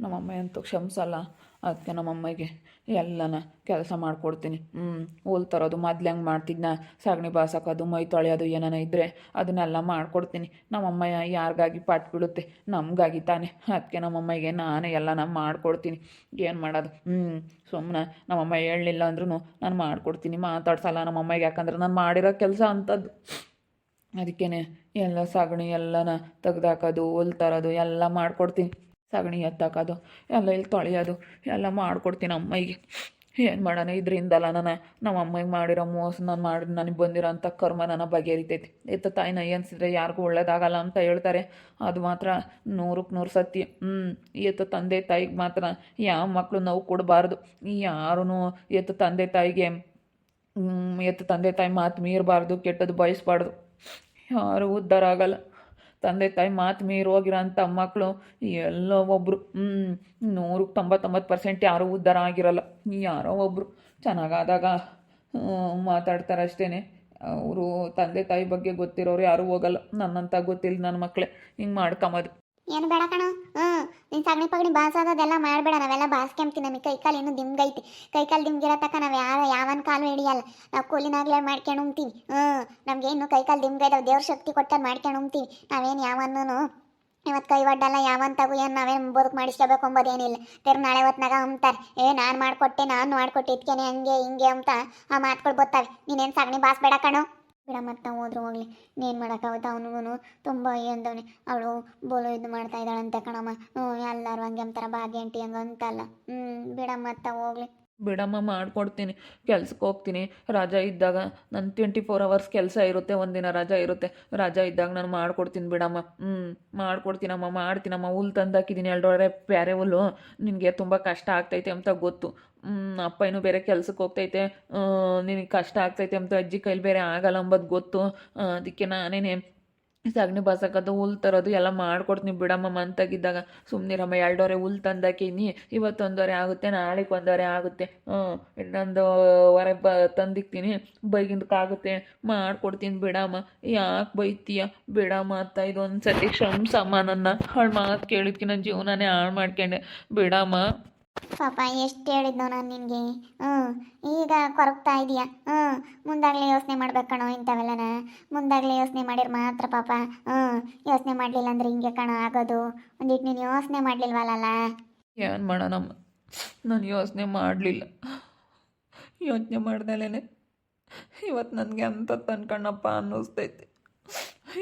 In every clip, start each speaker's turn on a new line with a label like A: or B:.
A: ನಮ್ಮಮ್ಮ ಅಂತೂ ಕ್ಷಮಿಸಲ್ಲ. ಅದಕ್ಕೆ ನಮ್ಮಮ್ಮಗೆ ಎಲ್ಲನ ಕೆಲಸ ಮಾಡಿಕೊಡ್ತೀನಿ. ಹ್ಞೂ ಹೋಲ್ ತರೋದು ಮೊದ್ಲು ಹೆಂಗೆ ಮಾಡ್ತಿದ್ನ? ಸಗಣಿ ಬಾಸಕೋದು ಮೈ ತೊಳೆಯೋದು ಏನಾನ ಇದ್ದರೆ ಅದನ್ನೆಲ್ಲ ಮಾಡಿಕೊಡ್ತೀನಿ. ನಮ್ಮಮ್ಮ ಯಾರಿಗಾಗಿ ಪಾಟ್ ಬೀಳುತ್ತೆ? ನಮಗಾಗಿ ತಾನೆ. ಅದಕ್ಕೆ ನಮ್ಮಮ್ಮಗೆ ನಾನೇ ಎಲ್ಲನ ಮಾಡಿಕೊಡ್ತೀನಿ. ಏನು ಮಾಡೋದು? ಹ್ಞೂ ಸುಮ್ಮನೆ ನಮ್ಮಮ್ಮ ಹೇಳಲಿಲ್ಲ ಅಂದ್ರೂ ನಾನು ಮಾಡಿಕೊಡ್ತೀನಿ. ಮಾತಾಡ್ಸಲ್ಲ ನಮ್ಮಮ್ಮಗೆ, ಯಾಕಂದ್ರೆ ನಾನು ಮಾಡಿರೋ ಕೆಲಸ ಅಂಥದ್ದು ಅದಕ್ಕೇ ಎಲ್ಲ ಸಗಣಿ ಎಲ್ಲನ ತೆಗ್ದಾಕೋದು ಹೋಲ್ ತರೋದು ಎಲ್ಲ ಮಾಡಿಕೊಡ್ತೀನಿ. ಸಗಣಿ ಎತ್ತಾಕೋದು, ಎಲ್ಲ ಇಲ್ಲಿ ತೊಳೆಯೋದು, ಎಲ್ಲ ಮಾಡಿಕೊಡ್ತೀನಿ ಅಮ್ಮಗೆ. ಏನು ಮಾಡೋಣ ಇದರಿಂದಲ್ಲ ನಾನು? ನಮ್ಮ ಅಮ್ಮಗೆ ಮಾಡಿರೋ ಮೋಸ, ನಾನು ಮಾಡಿ, ನನಗೆ ಬಂದಿರೋಂಥ ಕರ್ಮ ನನ್ನ ಬಗೆಹರಿತೈತಿ. ಎತ್ತ ತಾಯಿನ ಅನ್ಸಿದ್ರೆ ಯಾರಿಗೂ ಒಳ್ಳೇದಾಗಲ್ಲ ಅಂತ ಹೇಳ್ತಾರೆ. ಅದು ಮಾತ್ರ ನೂರಕ್ಕೆ ನೂರು ಸತ್ಯ. ಹ್ಞೂ ಇತ್ತ ತಂದೆ ತಾಯಿಗೆ ಮಾತ್ರ ಯಾವ ಮಕ್ಕಳು ನೋವು ಕೊಡಬಾರ್ದು. ಯಾರೂ ಇತ್ತ ತಂದೆ ತಾಯಿಗೆ ಇತ್ತ ತಂದೆ ತಾಯಿ ಮಾತು ಮೀರಬಾರ್ದು, ಕೆಟ್ಟದ್ದು ಬಯಸ್ಬಾರ್ದು. ಯಾರು ಉದ್ಧಾರ ಆಗಲ್ಲ. ತಂದೆ ತಾಯಿ ಮಾತು ಮೀರಿ ಹೋಗಿರೋಂಥ ಮಕ್ಕಳು ಎಲ್ಲೋ ಒಬ್ಬರು ನೂರಕ್ಕೆ ತೊಂಬತ್ತೊಂಬತ್ತು ಪರ್ಸೆಂಟ್ ಯಾರೂ ಉದ್ಧಾರ ಆಗಿರಲ್ಲ. ಯಾರೋ ಒಬ್ಬರು ಚೆನ್ನಾಗಾದಾಗ ಮಾತಾಡ್ತಾರೆ ಅಷ್ಟೇ ಅವರು ತಂದೆ ತಾಯಿ ಬಗ್ಗೆ ಗೊತ್ತಿರೋರು ಯಾರೂ ಹೋಗಲ್ಲ. ನನ್ನಂತ ಗೊತ್ತಿಲ್ಲ ನನ್ನ ಮಕ್ಕಳೇ ಹಿಂಗೆ ಮಾಡ್ಕೊಂಬೋದು
B: ಏನು ಬೇಡ ಕಣ. ಹ್ಞೂ ನಿನ್ನ ಸಗಣಿ ಪಗಣಿ ಬಾಸೋದೆಲ್ಲ ಮಾಡಬೇಡ, ನಾವೆಲ್ಲ ಬಾಸ್ಕೆಂಬ್ತಿ ನಮಗೆ ಕೈಕಾಲು ಇನ್ನೂ ದಿಮ್ಗೈತಿ ಕೈ ಕಾಲು ದಿಂಗಿರೋ ತಕ್ಕ ನಾವು ಯಾವ ಯಾವನ ಕಾಲು ಹಿಡಿಯಲ್ಲ. ನಾವು ಕೂಲಿನಾಗ್ಲೇ ಮಾಡ್ಕೊಂಡು ಉಂತೀವಿ ಹ್ಞೂ ನಮಗೆ ಇನ್ನು ಕೈಕಾಲು ಕಾಲು ದಿಂಗೈದಾವೆ. ದೇವ್ರ ಶಕ್ತಿ ಕೊಟ್ಟ ಮಾಡ್ಕೊಂಡು ಉಂತೀವಿ ನಾವೇನು ಯಾವನ್ನೂ ಇವತ್ತು ಕೈ ಒಡ್ಡಲ್ಲ ತಗು ಏನು ನಾವೇನು ಬದುಕು ಮಾಡಿಸ್ಕೋಬೇಕು ಅಂಬೋದೇನಿಲ್ಲ. ತೆರ್ ನಾಳೆ ಹೊತ್ನಾಗ ಅಂತಾರೆ ಏ, ನಾನು ಮಾಡಿಕೊಟ್ಟೆ, ನಾನು ಮಾಡಿಕೊಟ್ಟಿದ್ಕೇನೆ ಹಂಗೆ ಹಿಂಗೆ ಅಂತ ಆ ಮಾತುಗಳು ಬರ್ತಾವೆ ನೀನೇನು ಸಗಣಿ ಬಾಸ್ಬೇಡ ಕಣೋ. ಬಿಡ ಮತ್ತೆ ಹೋದ್ರು ಹೋಗ್ಲಿ. ಇನ್ನೇನು ಮಾಡೋಕ್ಕಾಗುತ್ತೆ ಅವನಿಗೂ ತುಂಬ ಎಂದವನೆ. ಅವಳು ಬೋಲು ಇದು ಮಾಡ್ತಾ ಇದ್ದಾಳಂತೆ ಕಣಮ್ಮ. ಹ್ಞೂ ಎಲ್ಲರೂ ಹಂಗೆ ಅಂತಾರ. ಭಾಗ್ಯ, ಆಂಟಿ ಹಂಗೆ ಅಂತಲ್ಲ ಹ್ಞೂ ಬಿಡ ಮತ್ತೆ ಹೋಗ್ಲಿ.
A: ಬಿಡಮ್ಮ ಮಾಡಿಕೊಡ್ತೀನಿ ಕೆಲ್ಸಕ್ಕೆ ಹೋಗ್ತೀನಿ. ರಜಾ ಇದ್ದಾಗ ನನ್ನ ಟ್ವೆಂಟಿ ಫೋರ್ ಅವರ್ಸ್ ಕೆಲಸ ಇರುತ್ತೆ, ಒಂದಿನ ರಜ ಇರುತ್ತೆ. ರಜಾ ಇದ್ದಾಗ ನಾನು ಮಾಡ್ಕೊಡ್ತೀನಿ ಬಿಡಮ್ಮ. ಹ್ಞೂ ಮಾಡ್ಕೊಡ್ತೀನಮ್ಮ, ಮಾಡ್ತೀನಮ್ಮ. ಹುಲ್ ತಂದು ಹಾಕಿದ್ದೀನಿ ಎರಡೂವರೆ ಪ್ಯಾರೆ ಹುಲ್ಲು. ನಿನಗೆ ತುಂಬ ಕಷ್ಟ ಆಗ್ತೈತೆ ಅಂತ ಗೊತ್ತು. ಅಪ್ಪ ಇನ್ನೂ ಬೇರೆ ಕೆಲ್ಸಕ್ಕೆ ಹೋಗ್ತೈತೆ. ನಿನಗೆ ಕಷ್ಟ ಆಗ್ತೈತೆ ಅಂತ ಅಜ್ಜಿ ಕೈಲಿ ಬೇರೆ ಆಗಲ್ಲ ಅಂಬೋದು ಗೊತ್ತು. ಅದಕ್ಕೆ ನಾನೇನೆ ಸಗಣಿ ಬಸಕದು ಹುಲ್ ತರೋದು ಎಲ್ಲ ಮಾಡ್ಕೊಡ್ತೀನಿ ಬಿಡಮ್ಮ. ಮಂತಾಗಿದ್ದಾಗ ಸುಮ್ಮನಿರಮ್ಮ ಎರಡೂವರೆ ಹುಲ್ ಇವತ್ತು ತೊಂದವರೆ ಆಗುತ್ತೆ, ನಾಳೆಗೆ ಒಂದೂವರೆ ಆಗುತ್ತೆ. ಹ್ಞೂ, ಇನ್ನೊಂದು ವರೆ ಬ, ತಂದಿಕ್ತೀನಿ. ಬೈಗಿಂದಕ್ಕಾಗುತ್ತೆ ಮಾಡ್ಕೊಡ್ತೀನಿ ಬಿಡಮ್ಮ. ಯಾಕೆ ಬೈತೀಯ? ಬಿಡಮ್ಮ ಅಂತ ಇದೊಂದು ಸತಿ ಕ್ಷಮ್ಸಮ್ಮ ನನ್ನ ಹಾಳು ಮಾತು ಕೇಳಿದ್ಕಿ ನನ್ನ ಜೀವನನೇ ಹಾಳು ಮಾಡ್ಕೊಂಡೆ. ಬಿಡಮ್ಮ.
B: ಪಾಪ, ಎಷ್ಟು ಹೇಳಿದ್ದೋ ನಾನು ನಿನಗೆ. ಹ್ಞೂ, ಈಗ ಕೊರಗ್ತಾ ಇದೆಯಾ. ಹ್ಞೂ, ಮುಂದಾಗಲೇ ಯೋಚನೆ ಮಾಡ್ಬೇಕು ಕಣೋ ಇಂಥವೆಲ್ಲನ. ಮುಂದಾಗಲೇ ಯೋಚನೆ ಮಾಡಿದ್ರೆ ಮಾತ್ರ ಪಾಪ. ಹ್ಞೂ, ಯೋಚನೆ ಮಾಡಲಿಲ್ಲ ಅಂದ್ರೆ ಹಿಂಗೆ ಕಣೋ ಆಗೋದು. ಒಂದಿಟ್ಟು ನೀನು ಯೋಚನೆ ಮಾಡಲಿಲ್ವಲ್ಲ
A: ಏನು ಮಾಡೋಣಮ್ಮ ನಾನು ಯೋಚನೆ ಮಾಡಲಿಲ್ಲ. ಯೋಚನೆ ಮಾಡ್ದಲೇ ಇವತ್ತು ನನಗೆ ಅಂತ ತನ್ಕಣ್ಣಪ್ಪ ಅನ್ನಿಸ್ತೈತೆ.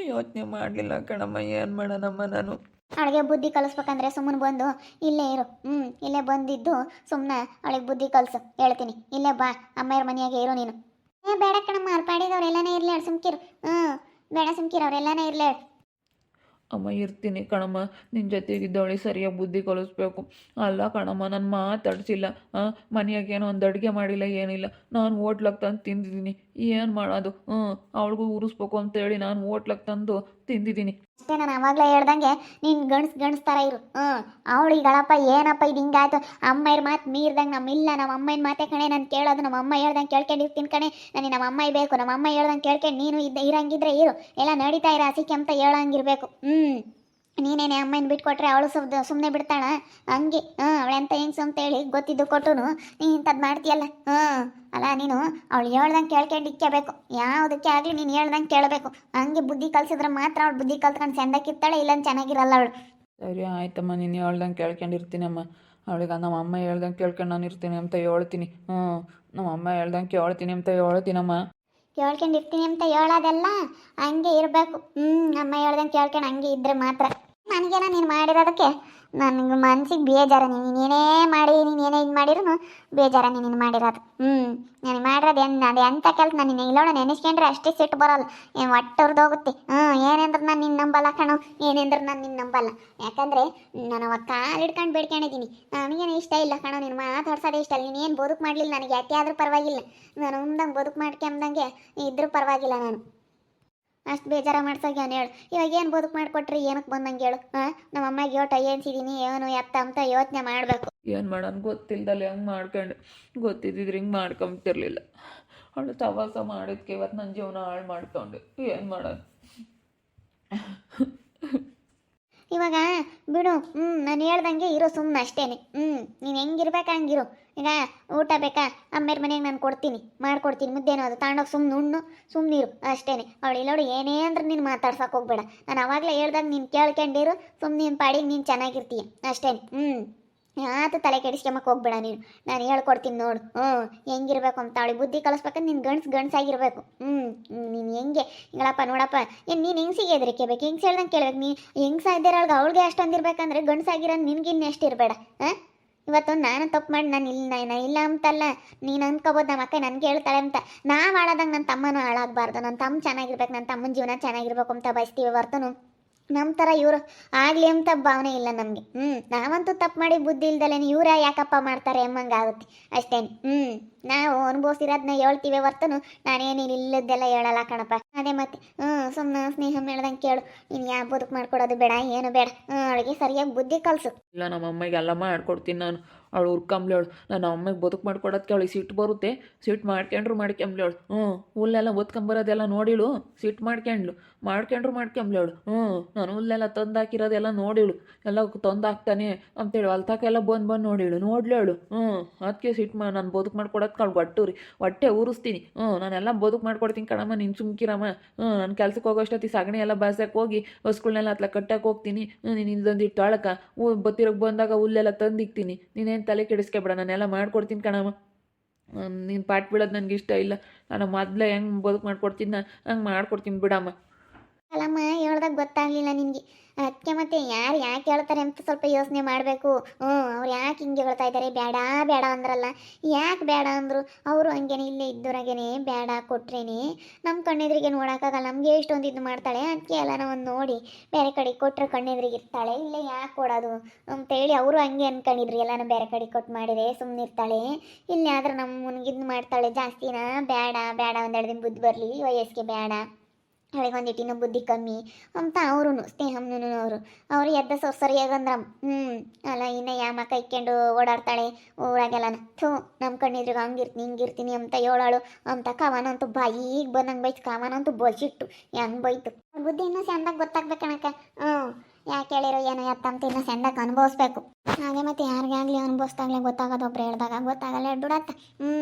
A: ಯೋಚನೆ ಮಾಡಲಿಲ್ಲ ಕಣಮ್ಮ, ಏನು ಮಾಡೋಣಮ್ಮ ನಾನು?
B: ಅವಳಿಗೆ ಬುದ್ಧಿ ಕಲಿಸ್ಬೇಕಂದ್ರೆ ಸುಮ್ಮನೆ ಬಂದು, ಇಲ್ಲೇ ಇರು ಹ್ಞೂ ಇಲ್ಲೇ ಬಂದಿದ್ದು ಸುಮ್ಮನೆ ಅವಳಿಗೆ ಬುದ್ಧಿ ಕಲಿಸು, ಹೇಳ್ತೀನಿ, ಇಲ್ಲೇ ಬಾ ಅಮ್ಮಯ್ಯರ ಮನೆಯಾಗೆ ಇರು ನೀನು. ಏ, ಬೇಡ ಕಣಮ್ಮ, ಅವ್ರ ಎಲ್ಲನೇ ಇರಲಿ ಸುಮ್ಕಿರು ಹ್ಞೂ ಬೇಡ ಸುಮ್ಕಿರು ಅವ್ರೆಲ್ಲನೇ ಇರಲಿ.
A: ಅಮ್ಮ, ಇರ್ತೀನಿ ಕಣಮ್ಮ ನಿನ್ನ ಜೊತೆಗಿದ್ದವಳಿಗೆ ಸರಿಯಾಗಿ ಬುದ್ಧಿ ಕಲಿಸ್ಬೇಕು. ಅಲ್ಲ ಕಣಮ್ಮ, ನಾನು ಮಾತಾಡ್ಸಿಲ್ಲ ಮನೆಯಾಗೇನೋ ಒಂದು ಅಡುಗೆ ಮಾಡಿಲ್ಲ, ಏನಿಲ್ಲ. ನಾನು ಹೋಟ್ಲಾಗ ತಂದು ತಿಂದಿದ್ದೀನಿ ಏನು ಮಾಡೋದು? ಹ್ಞೂ ಅವಳಿಗೂ ಉರಿಸ್ಬೇಕು ಅಂತೇಳಿ ನಾನು ಹೋಟ್ಲಕ್ಕೆ ತಂದು ತಿಂದಿದ್ದೀನಿ.
B: ಅಷ್ಟೇ ನಾನು ಅವಾಗಲೇ ಹೇಳ್ದಂಗೆ, ನೀನು ಗಣಸ್ ಗಣಸ್ ತರ ಇರು. ಹ್ಞೂ ಅವಳಿಗಳಪ್ಪ ಏನಪ್ಪ ಇದು ಹಿಂಗಾಯ್ತು? ಅಮ್ಮಯ್ರ ಮಾತು ಮೀರ್ದಂಗೆ ನಮ್ಮ ಇಲ್ಲ ನಮ್ಮ ಅಮ್ಮನ ಮಾತೆ ಕಣೆ, ನಾನು ಕೇಳೋದು ನಮ್ಮ ಅಮ್ಮ ಹೇಳ್ದಂಗೆ ಕೇಳ್ಕೊಂಡಿರ್ತೀನಿ ಕಣೆ. ನನಗೆ ನಮ್ಮ ಅಮ್ಮ ಬೇಕು ನಮ್ಮ ಅಮ್ಮ ಹೇಳ್ದಂಗೆ ಕೇಳ್ಕೊಂಡು ನೀನು ಇದ್ದ ಇರಂಗಿದ್ರೆ ಇರು. ಎಲ್ಲ ನಡೀತಾ ಇರ ಹಸಿಕೆ ಅಂತ ಹೇಳಂಗಿರ್ಬೇಕು. ಹ್ಞೂ ನೀನೇನೆ ಅಮ್ಮನ ಬಿಟ್ಕೊಟ್ರೆ ಅವಳು ಸುಮ್ ಸುಮ್ಮನೆ ಬಿಡ್ತಾಳ? ಹಂಗೆ ಹ್ಞೂ ಅವಳೆಂತ ಹೆಂಗ್ಸು ಅಂತೇಳಿ ಗೊತ್ತಿದ್ದು ಕೊಟ್ಟು ನೀ ಇಂಥದ್ದು ಮಾಡ್ತೀಯಲ್ಲ? ಹ್ಞೂ ಅಲ್ಲ ನೀನು ಅವಳು ಹೇಳ್ದಂಗೆ ಕೇಳ್ಕೊಂಡು ಇಕ್ಕಬೇಕು ಯಾವುದಕ್ಕೆ ಆಗಲಿ ನೀನು ಹೇಳ್ದಂಗೆ ಕೇಳಬೇಕು. ಹಂಗೆ ಬುದ್ಧಿ ಕಲ್ಸಿದ್ರೆ ಮಾತ್ರ ಅವಳು ಬುದ್ಧಿ ಕಲ್ತ್ಕೊಂಡು ಚೆಂದಕ್ಕಿರ್ತಾಳೆ ಇಲ್ಲ ಚೆನ್ನಾಗಿರಲ್ಲ ಅವಳು.
A: ಸರಿ ಆಯ್ತಮ್ಮ ನೀನು ಹೇಳ್ದಂಗೆ ಕೇಳ್ಕೊಂಡಿರ್ತೀನಮ್ಮ ಅವಳಿಗೆ ನಮ್ಮ ಅಮ್ಮ ಹೇಳ್ದಂಗೆ ಕೇಳ್ಕೊಂಡು ನಾನು ಇರ್ತೀನಿ ಅಂತ ಹೇಳ್ತೀನಿ. ಹ್ಞೂ ನಮ್ಮ ಅಮ್ಮ ಹೇಳ್ದಂಗೆ ಕೇಳ್ತೀನಿ ಅಂತ ಹೇಳ್ತೀನಮ್ಮ.
B: ಕೇಳ್ಕೊಂಡಿರ್ತೀನಿ ಅಂತ ಹೇಳೋದೆಲ್ಲ ಹಂಗೆ ಇರಬೇಕು. ಹ್ಞೂ ಅಮ್ಮ ಹೇಳ್ದಂಗೆ ಕೇಳ್ಕೊಂಡು ಹಂಗೆ ಇದ್ರೆ ಮಾತ್ರ. ನನಗೇನೋ ನೀನು ಮಾಡಿರೋದಕ್ಕೆ ನನಗೆ ಮನ್ಸಿಗೆ ಬೇಜಾರ ನೀನು ಏನೇ ಮಾಡಿ, ನೀನು ಏನೇ ಇದು ಮಾಡಿದ್ರು ಬೇಜಾರ ನೀನು ಮಾಡಿರೋದು. ಹ್ಞೂ ನಾನು ಮಾಡಿರೋದು ಏನು ಅದು ಎಂಥ ಕೆಲಸ ನಾನು ನಿನ್ನ ಇಲ್ಲೋಣ ನೆನೆಸ್ಕೊಂಡ್ರೆ ಅಷ್ಟೇ ಸಿಟ್ಟು ಬರೋಲ್ಲ. ಏನು ಹೋಗುತ್ತೆ. ಹ್ಞೂ ಏನೆಂದ್ರೆ ನಾನು ನಿನ್ನ ನಂಬಲ್ಲ ಕಣೋ, ಏನೆಂದ್ರೆ ನಾನು ನಿನ್ನ ನಂಬಲ್ಲ. ಯಾಕಂದರೆ ನಾನು ಅವಾಗ ಕಾಲು ಹಿಡ್ಕೊಂಡು ಬೇಡ್ಕೊಂಡಿದ್ದೀನಿ ನನಗೇನು ಇಷ್ಟ ಇಲ್ಲ ಕಣೋ, ನೀನು ಮಾತಾಡ್ಸೋದೇ ಇಷ್ಟ ಇಲ್ಲ. ನೀನು ಏನು ಬದುಕು ಮಾಡಲಿಲ್ಲ, ನನಗೆ ಯಾಕೆ ಆದರೂ ಪರವಾಗಿಲ್ಲ. ನಾನು ಉಂದಂಗೆ ಬದುಕು ಮಾಡ್ಕೊಂಬಂದಂಗೆ ಇದ್ರೂ ಪರವಾಗಿಲ್ಲ ನಾನು. ಅಷ್ಟು ಬೇಜಾರ ಅವ್ನು ಹೇಳು. ಇವಾಗ ಏನು ಬದುಕು ಮಾಡಿಕೊಟ್ರಿ? ಏನಕ್ಕೆ ಬಂದಂಗೆ ಹೇಳು? ಹಾಂ ನಮ್ಮ ಅಮ್ಮಗೆ ಯೋಟ ಏನ್ಸಿದ್ದೀನಿ ಏನು ಎತ್ತ ಅಂತ ಯೋಚನೆ ಮಾಡಬೇಕು.
A: ಏನು ಮಾಡೋಣ ಗೊತ್ತಿಲ್ದಲೆ ಹಂಗೆ ಮಾಡ್ಕೊಂಡು ಗೊತ್ತಿದ್ದಿದ್ರೆ ಹಿಂಗೆ ಮಾಡ್ಕೊಂತಿರ್ಲಿಲ್ಲ ಅವಳು ಸವಾಸ ಮಾಡಿದ್ಕೆ ಇವತ್ತು ನನ್ನ ಜೀವನ ಹಾಳು ಮಾಡ್ಕೊಂಡು. ಏನು ಮಾಡೋಣ
B: ಇವಾಗ, ಬಿಡು ಹ್ಞೂ ನಾನು ಹೇಳ್ದಂಗೆ ಇರೋ ಸುಮ್ಮನೆ ಅಷ್ಟೇನೆ. ಹ್ಞೂ ನೀನು ಹೆಂಗಿರ್ಬೇಕು ಹಂಗಿರು. ಈಗ ಊಟ ಬೇಕಾ? ಅಮ್ಮೇರ ಮನೆಗೆ ನಾನು ಕೊಡ್ತೀನಿ. ಮಾಡ್ಕೊಡ್ತೀನಿ. ಮುದ್ದೇನೋ ಅದು ತಗೊಂಡೋಗಿ ಸುಮ್ಮನೆ ಉಣ್ಣು ಸುಮ್ಮನಿರು ಅಷ್ಟೇನೆ. ಅವಳು ಇಲ್ಲೋಡು ಏನೇ ಅಂದ್ರೆ ನೀನು ಮಾತಾಡ್ಸೋಕೆ ಹೋಗ್ಬೇಡ. ನಾನು ಅವಾಗಲೇ ಹೇಳ್ದಂಗೆ ನೀನು ಕೇಳ್ಕೊಂಡಿರು ಸುಮ್ಮನೆ ನಿನ್ನ ಪಾಡಿಗೆ ನೀನು ಚೆನ್ನಾಗಿರ್ತೀಯ. ಅಷ್ಟೇನೆ. ಹ್ಞೂ ಯಾತು ತಲೆ ಕೆಡಿಸ್ಕೊಂಬಕ್ಕೆ ಹೋಗ್ಬೇಡ ನೀನು. ನಾನು ಹೇಳ್ಕೊಡ್ತೀನಿ ನೋಡು. ಹ್ಞೂ ಹೆಂಗಿರ್ಬೇಕು ಅಂತ ಅವಳಿಗೆ ಬುದ್ಧಿ ಕಲಿಸ್ಬೇಕಂದ್ರೆ ನಿನ್ನ ಗಂಡ್ಸು ಗಂಡ್ಸಾಗಿರ್ಬೇಕು. ಹ್ಞೂ ನೀನು ಹೆಂಗೆ? ಹಿಂಗಳಪ್ಪ ನೋಡಪ್ಪ, ಏನು ನೀನು ಹೆಂಗ್ಸಿಗೆ ಎದ್ರಿಕೆಬೇಕು ಹೆಂಗ್ಸ್ ಹೇಳ್ದಂಗೆ ಕೇಳ್ಬೇಕು ನೀ ಹೆಂಗ್ಸ ಅವ್ಳಿಗೆ? ಅವಳಿಗೆ ಅಷ್ಟೊಂದು ಇರ್ಬೇಕಂದ್ರೆ ಗಂಡ್ಸಾಗಿರೋ ನಿನ್ಗಿನ್ನ ಎಷ್ಟು ಇರಬೇಡ, ಹಾಂ? ಇವತ್ತು ನಾನು ತಪ್ಪು ಮಾಡಿ ನಾನು ಇಲ್ಲ ನಾನು ಇಲ್ಲ ಅಂತಲ್ಲ. ನೀನು ಅನ್ಕೋಬೋದು ನಮ್ಮ ಅಕ್ಕ ನನಗೆ ಹೇಳ್ತಾಳೆ ಅಂತ. ನಾ ಹಾಳಾದಂಗೆ ನನ್ನ ತಮ್ಮನೂ ಹಾಳಾಗಬಾರ್ದು. ನನ್ನ ತಮ್ಮ ಚೆನ್ನಾಗಿರ್ಬೇಕು ನನ್ನ ತಮ್ಮನ ಜೀವನ ಚೆನ್ನಾಗಿರ್ಬೇಕು ಅಂತ ಬಯಸ್ತೀವಿ ಹೊರ್ತನು. ನಮ್ಮ ಥರ ಇವರು ಆಗಲಿ ಅಂತ ಭಾವನೆ ಇಲ್ಲ ನಮಗೆ. ಹ್ಞೂ ನಾವಂತೂ ತಪ್ಪು ಮಾಡಿ ಬುದ್ಧಿ ಇಲ್ದಲೇ ಇವ್ರ ಯಾಕಪ್ಪ ಮಾಡ್ತಾರೆ ಆಗುತ್ತೆ ಅಷ್ಟೇನು. ಹ್ಞೂ ನಾವು ಅನುಭವಿಸಿರೋದನ್ನ ಹೇಳ್ತೀವಿ ಹೊರ್ತನು. ನಾನೇನು ಹೇಳಲ್ಲ ಕಣಪ್ಪ. ಅದೇ ಮತ್ತೆ ಹ್ಞೂ ಸುಮ್ಮನೆ ಸ್ನೇಹ ಹೇಳ್ದಂಗೆ ಕೇಳು. ನೀನು ಯಾವ ಬದುಕು ಮಾಡ್ಕೊಡೋದು ಬೇಡ, ಏನು ಬೇಡ. ಹ್ಞೂ ಅವಳಿಗೆ ಸರಿಯಾಗಿ ಬುದ್ಧಿ ಕಲಿಸು.
A: ಇಲ್ಲ, ನಮ್ಮ ಅಮ್ಮಗೆ ಎಲ್ಲ ಮಾಡ್ಕೊಡ್ತೀನಿ ನಾನು. ಅವಳು ಹುರ್ಕೊಂಬ್ಲೇಳು ನಾನು ಅಮ್ಮಗೆ ಬದುಕು ಮಾಡ್ಕೊಡೋದಕ್ಕೆ ಅವಳಿಗೆ ಸಿಟ್ಟು ಬರುತ್ತೆ. ಸಿಟ್ಟು ಮಾಡ್ಕೊಂಡ್ರು ಮಾಡ್ಕೊಂಬ್ಲೇಳು ಹ್ಞೂ, ಹುಲ್ಲೆಲ್ಲ ಓದ್ಕೊಂಬರೋದೆಲ್ಲ ನೋಡಿಳು? ಸಿಟ್ಟು ಮಾಡ್ಕೊಂಡ್ಳು. ಮಾಡ್ಕೊಂಡ್ರು ಮಾಡ್ಕೊಂಬ್ಲೇಳು ಹ್ಞೂ, ನಾನು ಹುಲ್ಲೆಲ್ಲ ತಂದು ಹಾಕಿರೋದೆಲ್ಲ ನೋಡಿಳು. ಎಲ್ಲ ತಂದು ಹಾಕ್ತಾನೆ ಅಂತೇಳಿ. ಅಲ್ತಾಕೆಲ್ಲ ಬಂದು ಬಂದು ನೋಡಿಳು. ನೋಡ್ಲೇಳು ಹ್ಞೂ ಅದಕ್ಕೆ ಸಿಟ್ಟು ಮಾ, ನಾನು ಬದುಕು ಮಾಡ್ಕೊಡೋದಕ್ಕೆ ಅವ್ಳು ಒಟ್ಟು ರೀ ಹೊಟ್ಟೆ ಊರಿಸ್ತೀನಿ. ಹ್ಞೂ, ನಾನೆಲ್ಲ ಬದುಕು ಮಾಡ್ಕೊಡ್ತೀನಿ ಕಣಮ್ಮ, ನೀನು ಸುಮ್ಕಿರಮ್ಮ. ಹ್ಞೂ, ನಾನು ಕೆಲ್ಸಕ್ಕೆ ಹೋಗೋಷ್ಟೊತ್ತಿ ಸಗಣಿ ಎಲ್ಲ ಬಾಸಕ್ಕೆ ಹೋಗಿ ಹಸ್ಗಳ್ನೆಲ್ಲ ಅತ್ಲ ಕಟ್ಟಕ್ಕೆ ಹೋಗ್ತೀನಿ. ನೀನು ಇಟ್ಟು ಅಳಕ ಹೂ ಬತ್ತಿರೋಕೆ ಬಂದಾಗ ಹುಲ್ಲೆಲ್ಲ ತಂದಿಕ್ತೀನಿ. ನೀನೇನು ತಲೆ ಕೆಡಿಸ್ಕೊಬೇಡ, ನಾನೆಲ್ಲ ಮಾಡ್ಕೊಡ್ತೀನಿ ಕಣಮ್ಮ. ನೀನು ಪಾಟ್ ಬೀಳೋದು ನನಗೆ ಇಷ್ಟ ಇಲ್ಲ. ನಾನು ಮೊದಲೇ ಹೆಂಗೆ ಬದುಕು ಮಾಡ್ಕೊಡ್ತೀನಿ ಹಂಗೆ ಮಾಡ್ಕೊಡ್ತೀನಿ ಬಿಡಮ್ಮ.
B: ಅಲ್ಲಮ್ಮ, ಹೇಳ್ದಾಗ ಗೊತ್ತಾಗಲಿಲ್ಲ ನಿನಗೆ. ಅದಕ್ಕೆ ಮತ್ತೆ ಯಾರು ಯಾಕೆ ಹೇಳ್ತಾರೆ ಅಂತ ಸ್ವಲ್ಪ ಯೋಚನೆ ಮಾಡಬೇಕು. ಹ್ಞೂ, ಅವ್ರು ಯಾಕೆ ಹಿಂಗೆ ಹೇಳ್ತಾ ಇದ್ದಾರೆ ಬೇಡ ಬೇಡ ಅಂದ್ರಲ್ಲ. ಯಾಕೆ ಬೇಡ ಅಂದರು? ಅವರು ಹಂಗೇನೆ, ಇಲ್ಲೇ ಇದ್ದೋರಾಗೇನೆ ಬೇಡ ಕೊಟ್ರೇನೆ. ನಮ್ಮ ಕಣ್ಣೆದ್ರಿಗೆ ನೋಡೋಕ್ಕಾಗಲ್ಲ. ನಮಗೆ ಎಷ್ಟೊಂದು ಇದು ಮಾಡ್ತಾಳೆ. ಅದಕ್ಕೆ ಎಲ್ಲ ಒಂದು ನೋಡಿ ಬೇರೆ ಕಡೆ ಕೊಟ್ಟರೆ ಕಣ್ಣೆದ್ರಿಗೆ ಇರ್ತಾಳೆ. ಇಲ್ಲೇ ಯಾಕೆ ಕೊಡೋದು? ಅಂತೇಳಿ ಅವರು ಹಂಗೆ ಅನ್ಕೊಂಡಿದ್ರಿ. ಎಲ್ಲಾನು ಬೇರೆ ಕಡೆ ಕೊಟ್ಟು ಮಾಡಿದ್ರೆ ಸುಮ್ಮನೆ ಇರ್ತಾಳೆ. ಇಲ್ಲಿ ಆದ್ರೆ ನಮ್ಮ ಇದು ಮಾಡ್ತಾಳೆ ಜಾಸ್ತಿನಾ? ಬೇಡ ಬೇಡ ಒಂದೆರಡು ದಿನ ಬುದ್ಧಿ ಬರಲಿ. ವಯಸ್ಸಿಗೆ ಬೇಡ ಇನ್ನೂ ಬುದ್ಧಿ ಕಮ್ಮಿ ಅಂತ ಅವರು ಸ್ನೇಹಮ್ನೂ ಅವರು. ಅವ್ರು ಎದ್ದ ಸೊ ಸರಿಯಾಗಂದ್ರ ಹ್ಞೂ ಅಲ್ಲ ಇನ್ನ ಯಾಮ ಇಕ್ಕೊಂಡು ಓಡಾಡ್ತಾಳೆ, ಊರಾಗೆಲ್ಲನ, ಥೂ ನಮ್ಮ ಕಣ್ಣಿದ್ರಿಗೆ ಹಂಗಿರ್ತೀನಿ ಹಿಂಗಿರ್ತೀನಿ ಅಂತ ಹೇಳಾಳು ಅಂತ ಕವನಂತೂ ಬಾಯಿಗೆ ಬಂದಂಗೆ ಬೈತು, ಕವನಂತೂ ಬಜಿಟ್ಟು, ಹೆಂಗೆ ಬೈತು. ಬುದ್ಧಿ ಇನ್ನೂ ಚಂದಾಗಿ ಗೊತ್ತಾಗ್ಬೇಕಣಕ್ಕ ಹ್ಞೂ ಯಾಕೆ ಹೇಳಿರೋ ಏನೋ ಎತ್ತಂತ ಇನ್ನೂ ಚಂದಾಗಿ ಅನುಭವಿಸ್ಬೇಕು. ಹಾಗೆ ಮತ್ತೆ ಯಾರಿಗಾಗ್ಲಿ ಅನುಭವಿಸ್ದಾಗ್ಲೇ ಗೊತ್ತಾಗೋದು ಒಬ್ರು ಹೇಳ್ದಾಗ. ಗೊತ್ತಾಗಲ್ಲ ದುಡತ್ತ ಹ್ಞೂ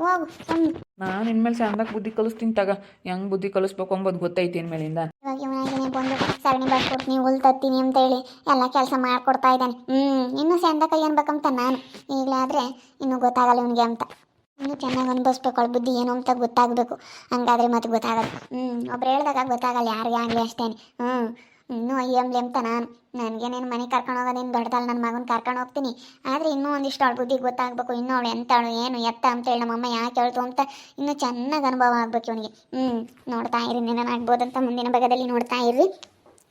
B: ಹೋಗು ಸುಮ್ಮನೆ
A: ನಾನು ಇನ್ಮೇಲೆ ಚಂದಾಗಿ ಬುದ್ಧಿ ಕಲಿಸ್ತೀನಿ ತಗ. ಹೆಂಗ್ ಬುದ್ಧಿ ಕಲಿಸ್ಬೇಕು ಅಂಬೋದು ಗೊತ್ತೈತಿ ಇನ್ಮೇಲಿಂದ.
B: ಇವಾಗ ಇವನಾಗಿನೇ ಬಂದು ಸರಣಿ ಬರ್ಕೊಡ್ತೀನಿ ಹುಲ್ ತತ್ತೀನಿ ಅಂತ ಹೇಳಿ ಎಲ್ಲ ಕೆಲಸ ಮಾಡ್ಕೊಡ್ತಾ ಇದ್ದಾನೆ. ಹ್ಞೂ ಇನ್ನೂ ಚಂದ ಏನ್ ಬೇಕಂತ ನಾನು. ಈಗಲೇ ಆದರೆ ಇನ್ನೂ ಗೊತ್ತಾಗಲ್ಲ ಇವನಿಗೆ ಅಂತ. ಇನ್ನೂ ಚೆನ್ನಾಗಿ ಅನುಭವಿಸ್ಬೇಕು ಅವಳ ಬುದ್ಧಿ ಏನು ಅಂತ ಗೊತ್ತಾಗಬೇಕು. ಹಂಗಾದ್ರೆ ಮತ್ತೆ ಗೊತ್ತಾಗಲ್ಲ. ಹ್ಞೂ ಒಬ್ರು ಹೇಳ್ದಾಗ ಗೊತ್ತಾಗಲ್ಲ ಯಾರಿಗೆ ಆಗಲಿ ಅಷ್ಟೇ ಹ್ಞೂ ಇನ್ನೂ ಅಯ್ಯಂಬ್ಲಿ ಅಂತ ನಾನು ನನಗೇನೇನು ಮನೆ ಕರ್ಕೊಂಡು ಹೋಗೋದೇನು ದೊಡ್ಡದಲ್ಲ ನನ್ನ ಮಗನ ಕರ್ಕೊಂಡು ಹೋಗ್ತೀನಿ. ಆದರೆ ಇನ್ನೂ ಒಂದಿಷ್ಟು ಅವಳ ಬುದ್ಧಿ ಗೊತ್ತಾಗಬೇಕು, ಇನ್ನೂ ಅವಳು ಎಂತಾಳು, ಏನು ಎತ್ತ ಅಂತ ಅಂತೇಳಿ ನಮ್ಮಮ್ಮ ಯಾಕೆ ಹೇಳ್ತು ಅಂತ ಇನ್ನೂ ಚೆನ್ನಾಗಿ ಅನುಭವ ಆಗಬೇಕು ಇವನಿಗೆ. ಹ್ಞೂ ನೋಡ್ತಾ ಇರಿ ಅಂತ ಮುಂದಿನ ಭಾಗದಲ್ಲಿ ನೋಡ್ತಾ ಇರ್ರಿ.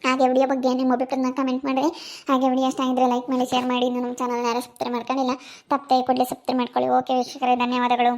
B: ಹಾಗೆ ವಿಡಿಯೋ ಬಗ್ಗೆ ನಿಮ್ಮ ಅಭಿಪ್ರಾಯನ ಕಮೆಂಟ್ ಮಾಡಿರಿ. ಹಾಗೆ ವಿಡಿಯೋ ಇಷ್ಟ ಲೈಕ್ ಮಾಡಿ ಶೇರ್ ಮಾಡಿ. ನಮ್ಮ ಚಾನಲ್ನ ಯಾರು ಸಬ್ಸ್ಕ್ರೈಬ್ ಮಾಡ್ಕೊಂಡಿಲ್ಲ, ತಪ್ಪದೆ ಕೂಡಲೇ ಸಬ್ಸ್ಕ್ರೈಬ್ ಮಾಡ್ಕೊಳ್ಳಿ. ಓಕೆ ವೀಕ್ಷಕರೇ, ಧನ್ಯವಾದಗಳು.